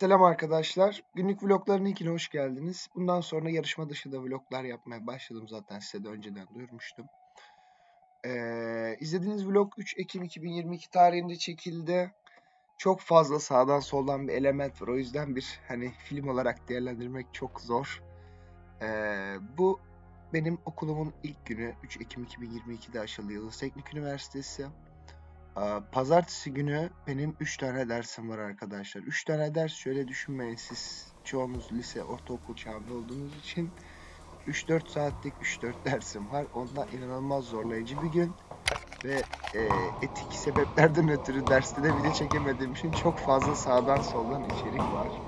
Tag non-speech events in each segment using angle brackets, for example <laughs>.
Selam arkadaşlar. Günlük vlogların ilkine hoş geldiniz. Bundan sonra yarışma dışı da vloglar yapmaya başladım zaten size de önceden duyurmuştum. Ee, izlediğiniz vlog 3 Ekim 2022 tarihinde çekildi. Çok fazla sağdan soldan bir element var. O yüzden bir hani film olarak değerlendirmek çok zor. Ee, bu benim okulumun ilk günü 3 Ekim 2022'de açıldı Yıldız Teknik Üniversitesi. Aa, Pazartesi günü benim 3 tane dersim var arkadaşlar. 3 tane ders şöyle düşünmeyin siz çoğunuz lise, ortaokul çağında olduğunuz için 3-4 saatlik 3-4 dersim var. Ondan inanılmaz zorlayıcı bir gün. Ve e, etik sebeplerden ötürü derste de video çekemediğim için çok fazla sağdan soldan içerik var.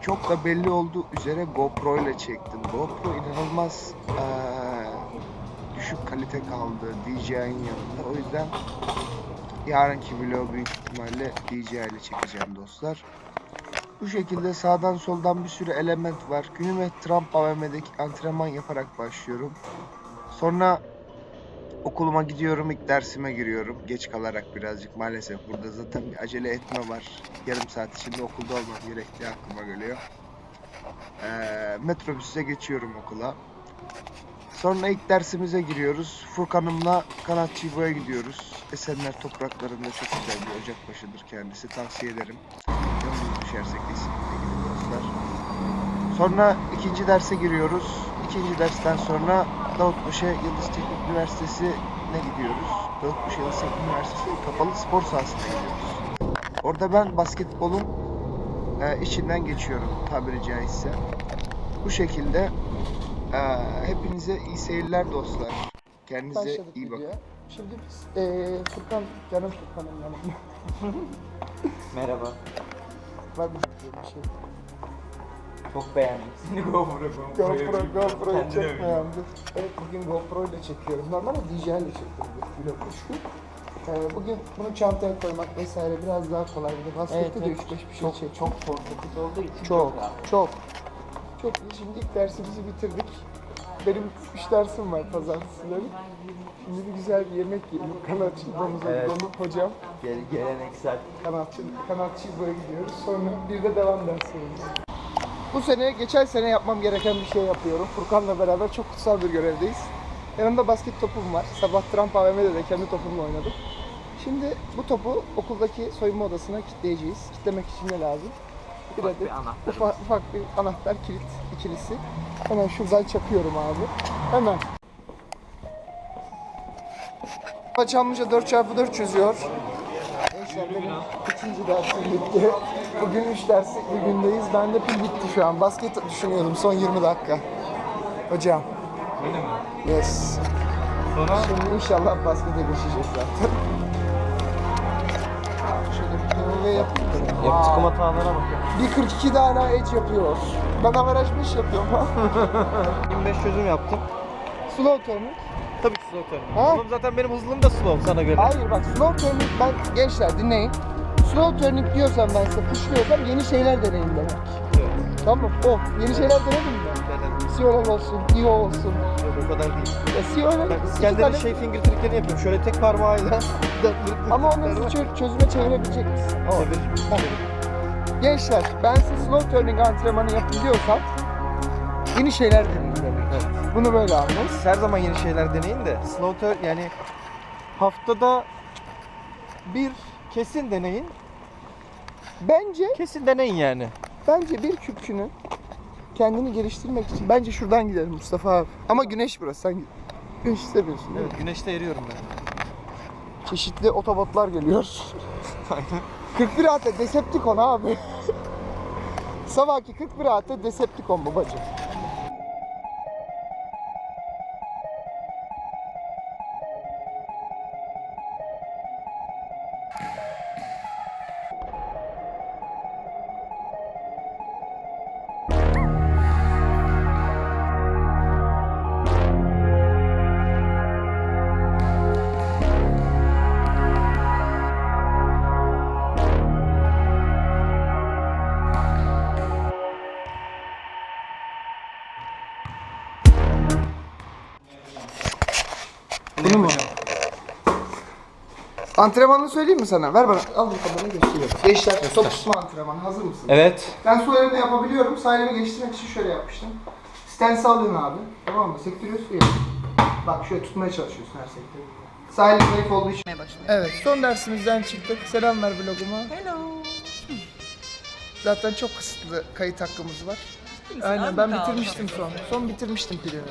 Çok da belli olduğu üzere GoPro ile çektim. GoPro inanılmaz eee, düşük kalite kaldı DJI'nin yanında. O yüzden yarınki vlogu büyük ihtimalle DJI ile çekeceğim dostlar. Bu şekilde sağdan soldan bir sürü element var. Günüme Trump AVM'deki antrenman yaparak başlıyorum. Sonra okuluma gidiyorum, ilk dersime giriyorum. Geç kalarak birazcık maalesef. Burada zaten bir acele etme var. Yarım saat içinde okulda olmam gerektiği aklıma geliyor. Ee, metrobüse geçiyorum okula. Sonra ilk dersimize giriyoruz. Furkan'ımla Kanat Çibo'ya gidiyoruz. Esenler topraklarında çok güzel bir ocakbaşıdır kendisi. Tavsiye ederim. Yolunuz düşersek kesinlikle gidin dostlar. Sonra ikinci derse giriyoruz. İkinci dersten sonra Davutpaşa Yıldız Teknik Üniversitesi'ne gidiyoruz. Davutpaşa Yıldız Teknik Üniversitesi kapalı spor sahasına gidiyoruz. Orada ben basketbolun e, içinden geçiyorum tabiri caizse. Bu şekilde ee, hepinize iyi seyirler dostlar. Kendinize Başladık iyi bakın. videoya. Şimdi biz eee Furkan, canım Furkan'ım yanımda. <laughs> Merhaba. Var mı bir şey? Çok beğendim seni <laughs> GoPro. GoPro, GoPro'yu Kendini çok beğendim. Evet bugün GoPro ile çekiyorum. Normalde DJI ile çekiyorum bu vlog kuşku. Ee, bugün bunu çantaya koymak vesaire biraz daha kolay. Bir de baskette de 3-5 bir şey çok, çek. çok portatif olduğu için Çok, rahat. çok. Çok iyi. Şimdi ilk dersimizi bitirdik. Benim 3 dersim var pazartesileri. Şimdi bir güzel bir yemek yiyelim. Kanatçı İbo'muza Evet. gidelim. Hocam Gel, geleneksel. kanatçı, kanatçı İbo'ya gidiyoruz. Sonra bir de devam derslerimiz. Bu sene, geçen sene yapmam gereken bir şey yapıyorum. Furkan'la beraber çok kutsal bir görevdeyiz. Yanımda basket topum var. Sabah Trump AVM'de de kendi topumla oynadım. Şimdi bu topu okuldaki soyunma odasına kilitleyeceğiz. Kitlemek için ne lazım? Bir Ufak bir adet anahtarımız. ufak, ufak bir anahtar kilit ikilisi. Hemen şuradan çakıyorum abi. Hemen. Çamlıca 4x4 çözüyor. Gençler ikinci dersim bitti. Bugün 3 derslik bir gündeyiz. Ben de pil bitti şu an. Basket düşünüyordum son 20 dakika. Hocam. Öyle mi? Yes. Sonra Şimdi inşallah baskete geçeceğiz zaten. Şöyle bir POV yapayım yaptıkım hatalara bak. 1.42 de hala edge yapıyor. Ben averaj 5 yapıyorum <laughs> ha. 25 çözüm yaptım. Slow turning. Tabii ki slow turn. Ha? Oğlum zaten benim hızlım da slow sana göre. Hayır bak slow turning ben gençler dinleyin. Slow turning diyorsam ben size pushluyorsam yeni şeyler deneyin demek. Evet. Tamam o yeni şeyler denedim mi? Denedim. Siolar olsun, Dio olsun. Yok o kadar değil. Ya Siolar Ben İskender'in tane- şey finger triklerini yapıyorum. Şöyle tek parmağıyla. <laughs> Ama onları çözüme çevirebilecek misin? O. Çevir. Tamam. Gençler ben size slow turning antrenmanı yapın diyorsam yeni şeyler deneyin demek. Evet. Bunu böyle anlayın. Siz her zaman yeni şeyler deneyin de slow turn yani haftada bir kesin deneyin. Bence Kesin deneyin yani. bence bir kürkçünün kendini geliştirmek için bence şuradan gidelim Mustafa abi. Ama güneş burası sen git. Güneş istemiyorsun değil mi? Evet güneşte eriyorum ben. Çeşitli otobotlar geliyor. <laughs> 41 AT Decepticon abi. <laughs> Sabahki 41 AT Decepticon babacığım. Bunu mu? Antrenmanını söyleyeyim mi sana? Ver bana. Al bu kamerayı gösteriyorum. Gençler top tutma antrenmanı. Hazır mısın? Evet. Ben sol elimle yapabiliyorum. Sağ elimi geliştirmek için şöyle yapmıştım. Stance alıyorsun abi. Tamam mı? Sektiriyorsun ya. Bak şöyle tutmaya çalışıyorsun her sektörü. Sağ elim zayıf olduğu için. Evet son dersimizden çıktık. Selam ver vloguma. Hello. Zaten çok kısıtlı kayıt hakkımız var. Aynen ben bitirmiştim son. Son bitirmiştim pilimi.